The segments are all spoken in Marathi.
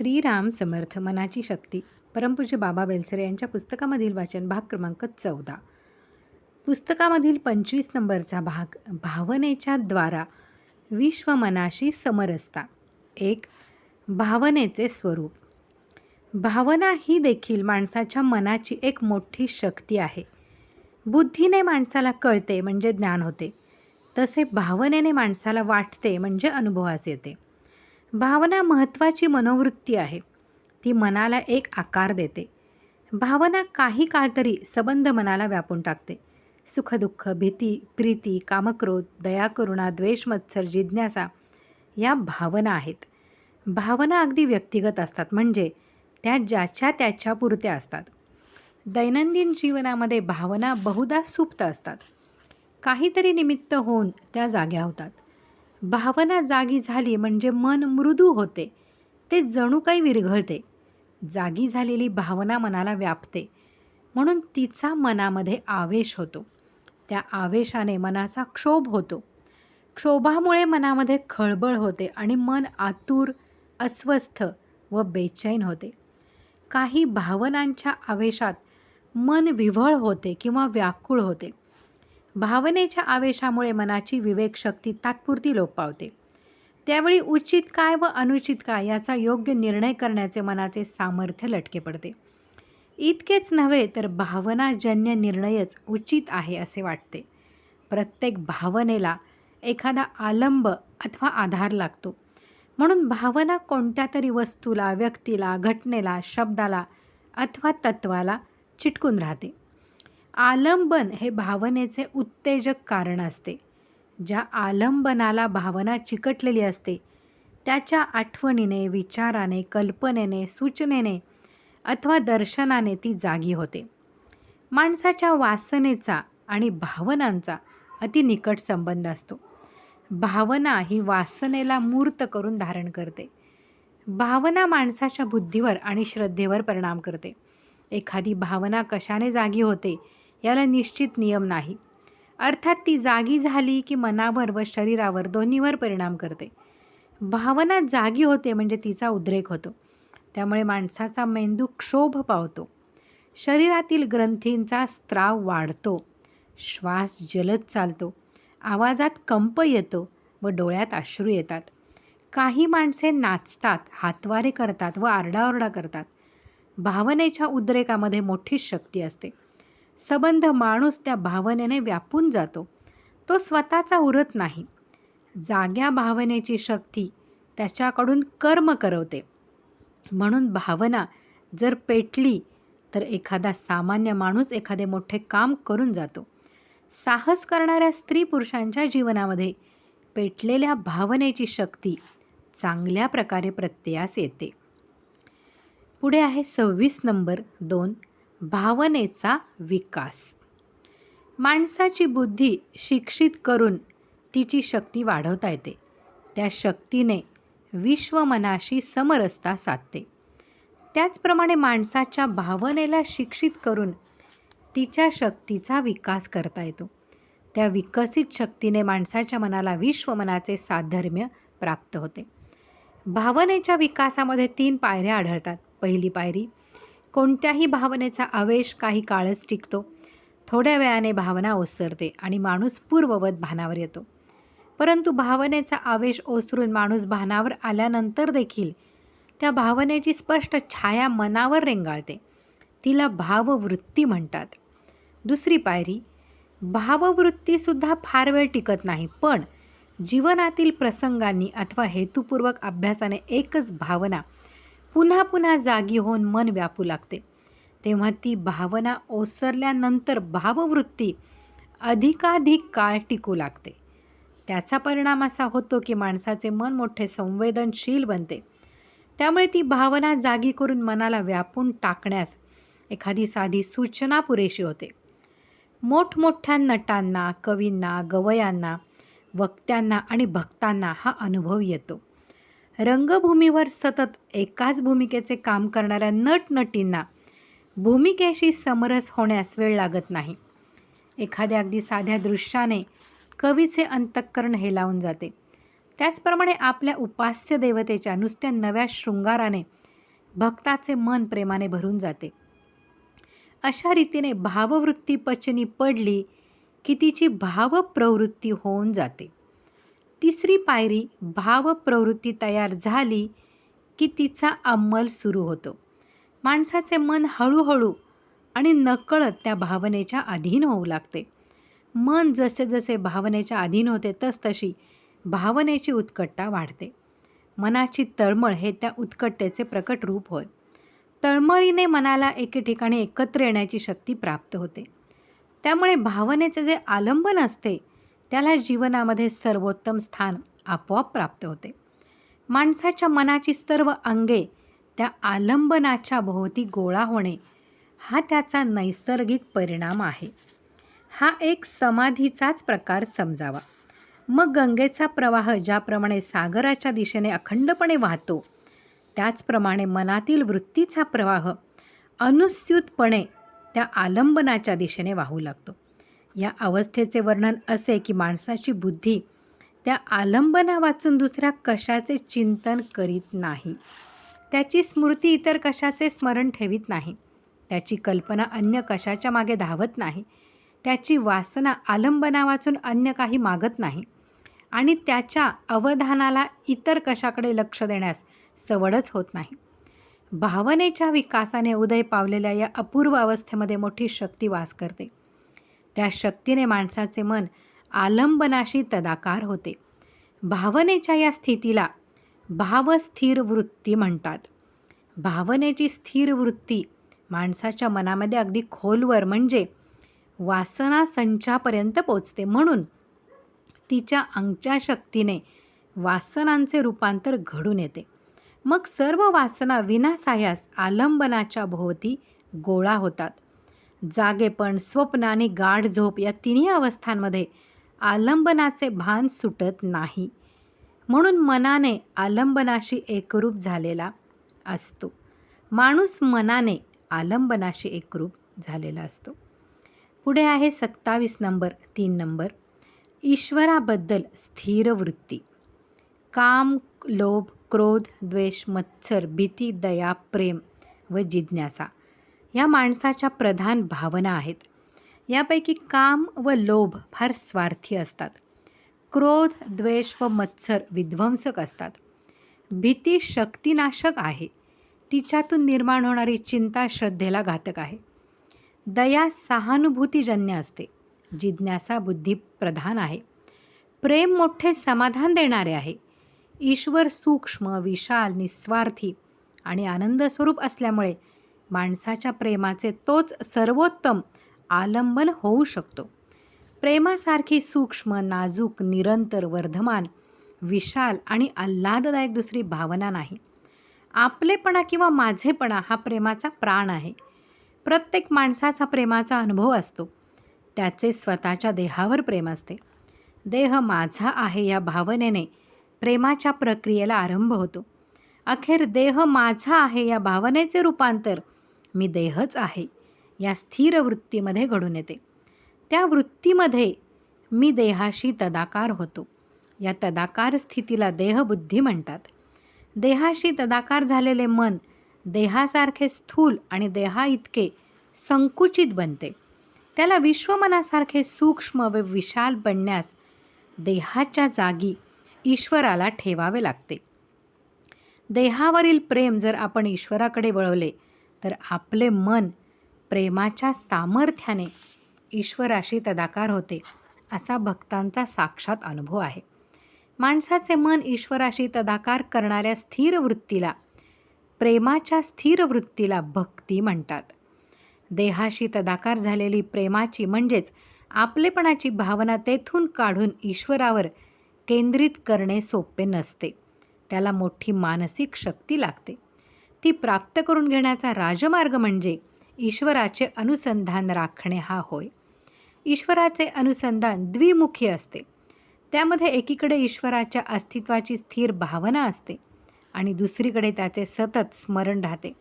श्रीराम समर्थ मनाची शक्ती परमपूज्य बाबा बेलसरे यांच्या पुस्तकामधील वाचन भाग क्रमांक चौदा. पुस्तकामधील पंचवीस नंबरचा भाग भावनेच्या द्वारा विश्व मनाशी समरसता. एक भावनेचे स्वरूप. भावना ही देखील माणसाच्या मनाची एक मोठी शक्ती आहे. बुद्धीने माणसाला कळते म्हणजे ज्ञान होते. तसे भावनेने माणसाला वाटते म्हणजे अनुभवास येते. भावना महत्त्वाची मनोवृत्ती आहे. ती मनाला एक आकार देते. भावना काही काळ तरी सबंध मनाला व्यापून टाकते. सुखदुःख भीती प्रीती कामक्रोध दया करुणा द्वेष मत्सर जिज्ञासा या भावना आहेत. भावना अगदी व्यक्तिगत असतात. म्हणजे त्या ज्याच्या त्याच्या पुरत्या असतात. दैनंदिन जीवनामध्ये भावना बहुधा सुप्त असतात. काहीतरी निमित्त होऊन त्या जाग्या होतात. भावना जागी झाली म्हणजे मन मृदू होते. ते जणू काही विरघळते. जागी झालेली भावना मनाला व्यापते. म्हणून तिचा मनामध्ये आवेश होतो. त्या आवेशाने मनाचा क्षोभ होतो. क्षोभामुळे मनामध्ये खळबळ होते आणि मन आतुर अस्वस्थ व बेचैन होते. काही भावनांच्या आवेशात मन विव्हळ होते किंवा व्याकुळ होते. भावनेच्या आवेशामुळे मनाची विवेकशक्ती तात्पुरती लोप पावते. त्यावेळी उचित काय व अनुचित काय याचा योग्य निर्णय करण्याचे मनाचे सामर्थ्य लटके पडते. इतकेच नव्हे तर भावनाजन्य निर्णयच उचित आहे असे वाटते. प्रत्येक भावनेला एखादा आलंब अथवा आधार लागतो. म्हणून भावना कोणत्या तरी वस्तूला व्यक्तीला घटनेला शब्दाला अथवा तत्वाला चिटकून राहते. आलंबन हे भावनेचे उत्तेजक कारण असते. ज्या आलंबनाला भावना चिकटलेली असते त्याच्या आठवणीने विचाराने कल्पनेने सूचनेने अथवा दर्शनाने ती जागी होते. माणसाच्या वासनेचा आणि भावनांचा अति निकट संबंध असतो. भावना ही वासनेला मूर्त करून धारण करते. भावना माणसाच्या बुद्धीवर आणि श्रद्धेवर परिणाम करते. एखादी भावना कशाने जागी होते याला निश्चित नियम नाही. अर्थात ती जागी झाली की मनावर व शरीरावर दोन्हीवर परिणाम करते. भावना जागी होते म्हणजे तिचा उद्रेक होतो. त्यामुळे माणसाचा मेंदू क्षोभ पावतो. शरीरातील ग्रंथींचा स्त्राव वाढतो. श्वास जलद चालतो. आवाजात कंप येतो व डोळ्यात अश्रू येतात. काही माणसे नाचतात हातवारे करतात व आरडाओरडा करतात. भावनेच्या उद्रेकामध्ये मोठी शक्ती असते. सबंध माणूस त्या भावनेने व्यापून जातो. तो स्वतःचा उरत नाही. जाग्या भावनेची शक्ती त्याच्याकडून कर्म करवते. म्हणून भावना जर पेटली तर एखादा सामान्य माणूस एखादे मोठे काम करून जातो. साहस करणाऱ्या स्त्री पुरुषांच्या जीवनामध्ये पेटलेल्या भावनेची शक्ती चांगल्या प्रकारे प्रत्ययास येते. पुढे आहे सव्वीस नंबर दोन भावनेचा विकास. माणसाची बुद्धी शिक्षित करून तिची शक्ती वाढवता येते. त्या शक्तीने विश्वमनाशी समरसता साधते. त्याचप्रमाणे माणसाच्या भावनेला शिक्षित करून तिच्या शक्तीचा विकास करता येतो. त्या विकसित शक्तीने माणसाच्या मनाला विश्वमनाचे साधर्म्य प्राप्त होते. भावनेच्या विकासामध्ये तीन पायऱ्या आढळतात. पहिली पायरी कोणत्याही भावनेचा आवेश काही काळच टिकतो. थोड्या वेळाने भावना ओसरते आणि माणूस पूर्ववत भानावर येतो. परंतु भावनेचा आवेश ओसरून माणूस भानावर आल्यानंतर देखील त्या भावनेची स्पष्ट छाया मनावर रेंगाळते. तिला भाववृत्ती म्हणतात. दुसरी पायरी भाववृत्तीसुद्धा फार वेळ टिकत नाही पण जीवनातील प्रसंगांनी अथवा हेतुपूर्वक अभ्यासाने एकच भावना पुन्हा पुन्हा जागी होऊन मन व्यापू लागते. तेव्हा ती भावना ओसरल्यानंतर भाववृत्ती अधिकाधिक काळ टिकू लागते. त्याचा परिणाम असा होतो की माणसाचे मन मोठे संवेदनशील बनते. त्यामुळे ती भावना जागी करून मनाला व्यापून टाकण्यास एखादी साधी सूचना पुरेशी होते. मोठमोठ्या नटांना कवींना गवयांना वक्त्यांना आणि भक्तांना हा अनुभव येतो. रंगभूमीवर सतत एकाच भूमिकेचे काम करणाऱ्या नटनटींना भूमिकेशी समरस होण्यास वेळ लागत नाही. एखाद्या अगदी साध्या दृश्याने कवीचे अंतःकरण हेलावून जाते. त्याचप्रमाणे आपल्या उपास्य देवतेच्या नुसत्या नव्या शृंगाराने भक्ताचे मन प्रेमाने भरून जाते. अशा रीतीने भाववृत्ती पचनी पडली की तिची भावप्रवृत्ती होऊन जाते. तिसरी पायरी भावप्रवृत्ती तयार झाली की तिचा अंमल सुरू होतो. माणसाचे मन हळूहळू आणि नकळत त्या भावनेच्या अधीन होऊ लागते. मन जसे जसे भावनेच्या अधीन होते तसतशी भावनेची उत्कटता वाढते. मनाची तळमळ हे त्या उत्कटतेचे प्रकट रूप होय. तळमळीने मनाला एके ठिकाणी एकत्र येण्याची शक्ती प्राप्त होते. त्यामुळे भावनेचे जे आलंबन असते त्याला जीवनामध्ये सर्वोत्तम स्थान आपोआप प्राप्त होते. माणसाच्या मनाची सर्व अंगे त्या आलंबनाच्या भोवती गोळा होणे हा त्याचा नैसर्गिक परिणाम आहे. हा एक समाधीचाच प्रकार समजावा. मग गंगेचा प्रवाह ज्याप्रमाणे सागराच्या दिशेने अखंडपणे वाहतो त्याचप्रमाणे मनातील वृत्तीचा प्रवाह अनुस्यूतपणे त्या आलंबनाच्या दिशेने वाहू लागतो. या अवस्थेचे वर्णन असे की माणसाची बुद्धी त्या आलंबना वाचून दुसऱ्या कशाचे चिंतन करीत नाही. त्याची स्मृती इतर कशाचे स्मरण ठेवीत नाही. त्याची कल्पना अन्य कशाच्या मागे धावत नाही. त्याची वासना आलंबना वाचून अन्य काही मागत नाही. आणि त्याच्या अवधानाला इतर कशाकडे लक्ष देण्यास सवडच होत नाही. भावनेच्या विकासाने उदय पावलेल्या या अपूर्व अवस्थेमध्ये मोठी शक्ती वास करते. त्या शक्तीने माणसाचे मन आलंबनाशी तदाकार होते. भावनेच्या या स्थितीला भावस्थिर वृत्ती म्हणतात. भावनेची स्थिर वृत्ती माणसाच्या मनामध्ये अगदी खोलवर म्हणजे वासना संचापर्यंत पोचते. म्हणून तिच्या अंगच्या शक्तीने वासनांचे रूपांतर घडून येते. मग सर्व वासना विनासायास आलंबनाच्या भोवती गोळा होतात. जागेपण स्वप्न आणि गाढ झोप या तिन्ही अवस्थांमध्ये आलंबनाचे भान सुटत नाही. म्हणून मनाने आलंबनाशी एकरूप झालेला असतो. माणूस मनाने आलंबनाशी एकरूप झालेला असतो. पुढे आहे सत्तावीस नंबर तीन नंबर. ईश्वराबद्दल स्थिर वृत्ती. काम लोभ क्रोध द्वेष मत्सर भीती दया प्रेम व जिज्ञासा. या माणसाच्या प्रधान भावना आहेत. यापैकी काम व लोभ फार स्वार्थी असतात. क्रोध द्वेष व मत्सर विध्वंसक असतात. भीती शक्तिनाशक आहे. तिच्यातून निर्माण होणारी चिंता श्रद्धेला घातक आहे. दया सहानुभूतीजन्य असते. जिज्ञासा बुद्धी प्रधान आहे. प्रेम मोठे समाधान देणारे आहे. ईश्वर सूक्ष्म विशाल निस्वार्थी आणि आनंद स्वरूप असल्यामुळे माणसाच्या प्रेमाचे तोच सर्वोत्तम आलंबन होऊ शकतो. प्रेमासारखी सूक्ष्म नाजूक निरंतर वर्धमान विशाल आणि आल्हाददायक दुसरी भावना नाही. आपलेपणा किंवा माझेपणा हा प्रेमाचा प्राण आहे. प्रत्येक माणसाचा प्रेमाचा अनुभव असतो. त्याचे स्वतःच्या देहावर प्रेम असते. देह माझा आहे या भावनेने प्रेमाच्या प्रक्रियेला आरंभ होतो. अखेर देह माझा आहे या भावनेचे रूपांतर मी देहच आहे. या स्थिर वृत्तीमध्ये घडून येते. त्या वृत्तीमध्ये मी देहाशी तदाकार होतो. या तदाकार स्थितीला देहबुद्धी म्हणतात. देहाशी तदाकार झालेले मन देहासारखे स्थूल आणि देहा इतके संकुचित बनते. त्याला विश्वमनासारखे सूक्ष्म व विशाल बनण्यास देहाच्या जागी ईश्वराला ठेवावे लागते. देहावरील प्रेम जर आपण ईश्वराकडे वळवले तर आपले मन प्रेमाच्या सामर्थ्याने ईश्वराशी तदाकार होते असा भक्तांचा साक्षात अनुभव आहे. माणसाचे मन ईश्वराशी तदाकार करणाऱ्या स्थिर वृत्तीला प्रेमाच्या स्थिर वृत्तीला भक्ती म्हणतात. देहाशी तदाकार झालेली प्रेमाची म्हणजेच आपलेपणाची भावना तेथून काढून ईश्वरावर केंद्रित करणे सोपे नसते. त्याला मोठी मानसिक शक्ती लागते. ती प्राप्त करून घेण्याचा राजमार्ग म्हणजे ईश्वराचे अनुसंधान राखणे हा होय. ईश्वराचे अनुसंधान द्विमुखी असते. त्यामध्ये एकीकडे ईश्वराच्या अस्तित्वाची स्थिर भावना असते आणि दुसरीकडे त्याचे सतत स्मरण राहते.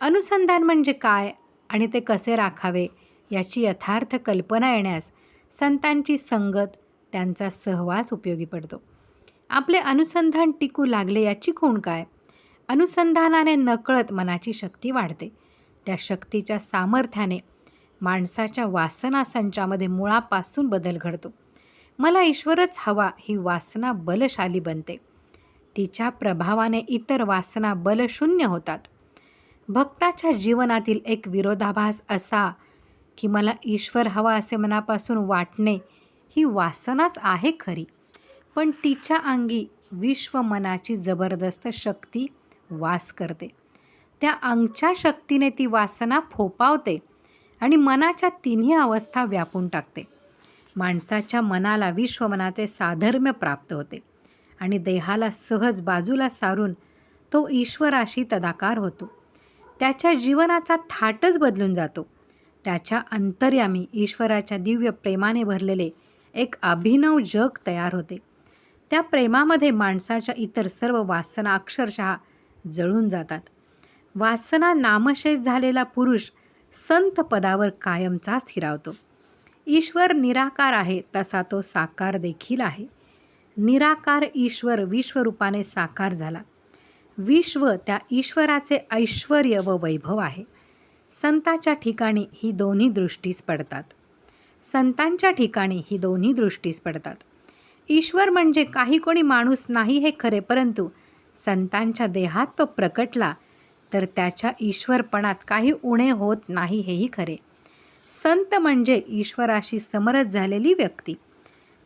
अनुसंधान म्हणजे काय आणि ते कसे राखावे याची यथार्थ कल्पना येण्यास संतांची संगत त्यांचा सहवास उपयोगी पडतो. आपले अनुसंधान टिकू लागले याची खूण काय? अनुसंधानाने नकळत मनाची शक्ती वाढते. त्या शक्तीच्या सामर्थ्याने माणसाच्या वासना संचामध्ये मुळापासून बदल घडतो. मला ईश्वरच हवा ही वासना बलशाली बनते. तिच्या प्रभावाने इतर वासना बलशून्य होतात. भक्ताच्या जीवनातील एक विरोधाभास असा की मला ईश्वर हवा असे मनापासून वाटणे ही वासनाच आहे खरी. पण तिच्या अंगी विश्व मनाची जबरदस्त शक्ती वास करते. त्या अंगच्या शक्तीने ती वासना फोपावते आणि मनाच्या तिन्ही अवस्था व्यापून टाकते. माणसाच्या मनाला विश्वमनाचे साधर्म्य प्राप्त होते आणि देहाला सहज बाजूला सारून तो ईश्वराशी तदाकार होतो. त्याच्या जीवनाचा थाटच बदलून जातो. त्याच्या अंतर्यामी ईश्वराच्या दिव्य प्रेमाने भरलेले एक अभिनव जग तयार होते. त्या प्रेमामध्ये माणसाच्या इतर सर्व वासना अक्षरशः जळून जातात. वासना नामशेष झालेला पुरुष संत पदावर कायमचा स्थिरावतो. ईश्वर निराकार आहे तसा तो साकार देखील आहे. निराकार ईश्वर विश्वरूपाने साकार झाला. विश्व त्या ईश्वराचे ऐश्वर व वैभव आहे. संताच्या ठिकाणी ही दोन्ही दृष्टीस पडतात. संतांच्या ठिकाणी ही दोन्ही दृष्टीस पडतात. ईश्वर म्हणजे काही कोणी माणूस नाही हे खरे परंतु संतांच्या देहात तो प्रकटला तर त्याच्या ईश्वरपणात काही उणे होत नाही हेही खरे. संत म्हणजे ईश्वराशी समरस झालेली व्यक्ती.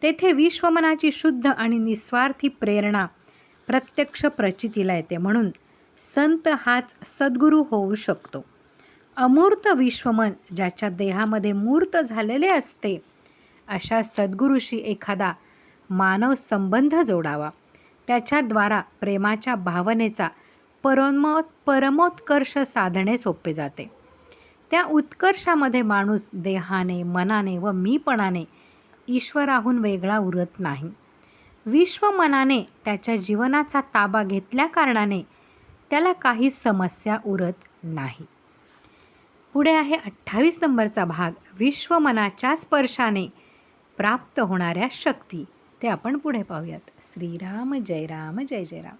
तेथे विश्वमनाची शुद्ध आणि निस्वार्थी प्रेरणा प्रत्यक्ष प्रचितीला येते म्हणून संत हाच सद्गुरू होऊ शकतो. अमूर्त विश्वमन ज्याच्या देहामध्ये मूर्त झालेले असते अशा सद्गुरूशी एखादा मानव संबंध जोडावा. त्याच्याद्वारा प्रेमाच्या भावनेचा परमो परमोत्कर्ष साधणे सोपे जाते. त्या उत्कर्षामध्ये माणूस देहाने मनाने व मीपणाने ईश्वराहून वेगळा उरत नाही. विश्वमनाने त्याच्या जीवनाचा ताबा घेतल्या कारणाने त्याला काही समस्या उरत नाही. पुढे आहे अठ्ठावीस नंबरचा भाग. विश्वमनाच्या स्पर्शाने प्राप्त होणाऱ्या शक्ती. ते आपण पुढे पाहूयात. श्रीराम जय राम जय जय राम.